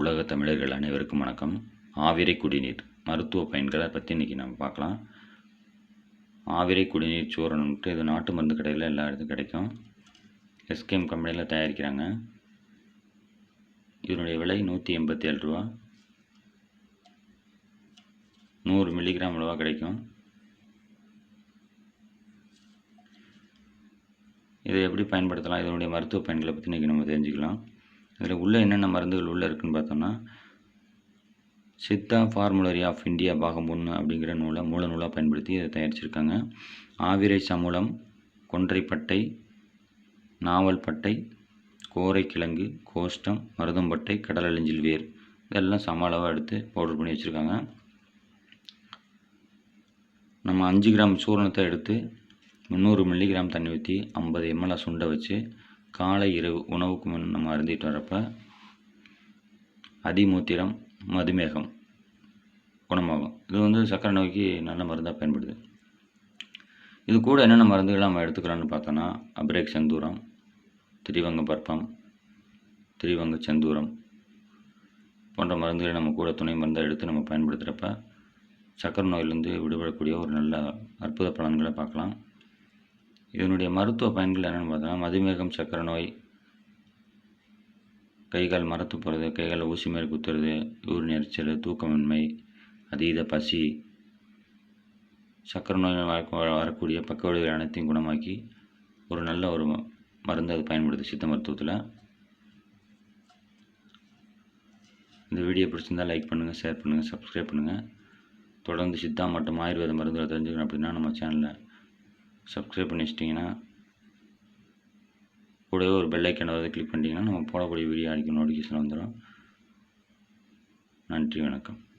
உலக தமிழர்கள் அனைவருக்கும் வணக்கம். ஆவிரை குடிநீர் மருத்துவ பயன்களை பற்றி இன்றைக்கி நம்ம பார்க்கலாம். ஆவிரை குடிநீர் சூரணம்ட்டு இது நாட்டு மருந்து கடையில் எல்லா இடத்துக்கும் கிடைக்கும். எஸ்கேம் கம்பெனியில் தயாரிக்கிறாங்க. இதனுடைய விலை நூற்றி எண்பத்தி ஏழு ரூபா. நூறு மில்லிகிராம் அளவாக கிடைக்கும். இதை எப்படி பயன்படுத்தலாம்? இதனுடைய மருத்துவ பயன்களை பற்றி இன்றைக்கி நம்ம தெரிஞ்சுக்கலாம். இதில் உள்ள என்னென்ன மருந்துகள் உள்ளே இருக்குன்னு பார்த்தோம்னா சித்தா ஃபார்முலரி ஆஃப் இந்தியா பாகம் ஒன்று அப்படிங்கிற நூலை மூல நூலாக பயன்படுத்தி இதை தயாரிச்சிருக்காங்க. ஆவிரை சமூலம் கொன்றைப்பட்டை நாவல் பட்டை கோரைக்கிழங்கு கோஷ்டம் மருதம்பட்டை கடலழிஞ்சில் வேர் இதெல்லாம் சம அளவாக எடுத்து பவுடர் பண்ணி வச்சுருக்காங்க. நம்ம அஞ்சு கிராம் சூரணத்தை எடுத்து முந்நூறு மில்லிகிராம் தண்ணி ஊற்றி ஐம்பது எம்எல்ஆ சுண்டை வச்சு காலை இரவு உணவுக்கு முன் நம்ம அருந்திட்டு வரப்போ அதிமூத்திரம் மதுமேகம் குணமாகும். இது வந்து சர்க்கரை நோய்க்கு நல்ல மருந்தாக பயன்படுது. இது கூட என்னென்ன மருந்துகள் நம்ம எடுத்துக்கிறோன்னு பார்த்தோன்னா அப்ரேக் செந்தூரம் திரிவங்க பற்பம் திரிவங்க செந்தூரம் போன்ற மருந்துகளை நம்ம கூட துணை மருந்தாக எடுத்து நம்ம பயன்படுத்துகிறப்ப சர்க்கரை நோயிலிருந்து விடுபடக்கூடிய ஒரு நல்ல அற்புத பலன்களை பார்க்கலாம். இதனுடைய மருத்துவ பயன்கள் என்னென்னு பார்த்தோன்னா மதுமேகம் சக்கரை நோய் கைகால் மரத்து போகிறது கைகால் ஊசி மாரி குத்துறது யூரின் எரிச்சல் தூக்கமின்மை அதீத பசி சக்கரை நோய் வரக்கூடிய பக்க விளைவுகள் அனைத்தையும் குணமாக்கி ஒரு நல்ல ஒரு மருந்து அது பயன்படுது சித்த மருத்துவத்தில். இந்த வீடியோ பிடிச்சிருந்தால் லைக் பண்ணுங்கள் ஷேர் பண்ணுங்கள் சப்ஸ்கிரைப் பண்ணுங்கள் தொடர்ந்து சித்தா மற்றும் ஆயுர்வேத மருந்துகளை தெரிஞ்சுக்கணும் அப்படின்னா நம்ம சேனலில் சப்ஸ்கிரைப் பண்ணி வச்சிட்டிங்கன்னா கூடவே ஒரு பெல் வந்து கிளிக் பண்ணிட்டீங்கன்னா நம்ம போடக்கூடிய வீடியோ அடிக்க நோட்டிஃபிகேஷன் வந்துடும் நன்றி வணக்கம்.